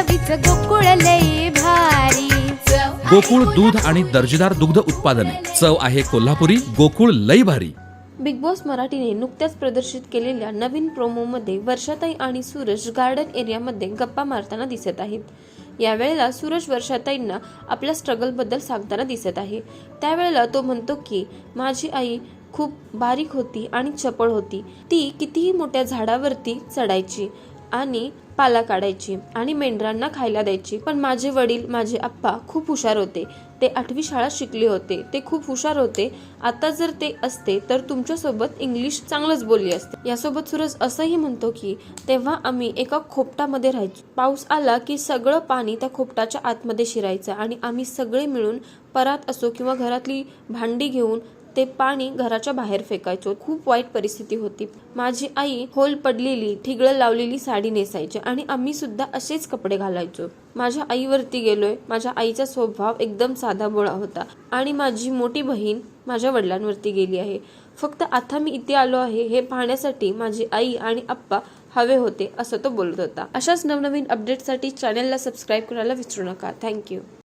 चवीच गोकुळ लई भारी. गोकुळ दूध आणि दर्जेदार दुग्ध उत्पादने. चव आहे कोल्हापुरी गोकुळ लई भारी. बिग बॉस मराठीने नुकत्याच प्रदर्शित केलेल्या नवीन प्रोमोमध्ये वर्षाताई आणि सूरज गार्डन एरियामध्ये गप्पा मारताना दिसत आहेत. यावेळेला सूरज वर्षाताईंना आपल्या स्ट्रगलबद्दल सांगताना दिसत आहे. त्यावेळेला तो म्हणतो की माझी आई खूप बारीक होती आणि चपळ होती. ती कितीही मोठ्या झाडावरती चढायची. आणि पाला काढायची आणि मेंढरांना खायला द्यायची. पण माझे वडील माझे आप्पा खूप हुशार होते. ते आठवी शाळा शिकले होते. ते खूप हुशार होते. आता जर ते असते तर तुमच्यासोबत इंग्लिश चांगलंच बोलली असते. यासोबत सूरज असंही म्हणतो की तेव्हा आम्ही एका खोपटामध्ये राहायचो. पाऊस आला की सगळं पाणी त्या खोपटाच्या आतमध्ये शिरायचं आणि आम्ही सगळे मिळून परात असो किंवा घरातली भांडी घेऊन ते पाणी घराच्या बाहेर फेकायचो. खूप वाईट परिस्थिती होती. माझी आई होल पडलेली ठिगळं लावलेली साडी नेसायची आणि आम्ही सुद्धा असेच कपडे घालायचो. माझ्या आईवरती गेलोय. माझ्या आईचा स्वभाव एकदम साधा बोळा होता आणि माझी मोठी बहीण माझ्या वडिलांवरती गेली आहे. फक्त आता मी इथे आलो आहे हे पाहण्यासाठी माझी आई आणि आप्पा हवे होते असं तो बोलत होता. अशाच नवनवीन अपडेटसाठी चॅनलला सबस्क्राईब करायला विसरू नका. थँक्यू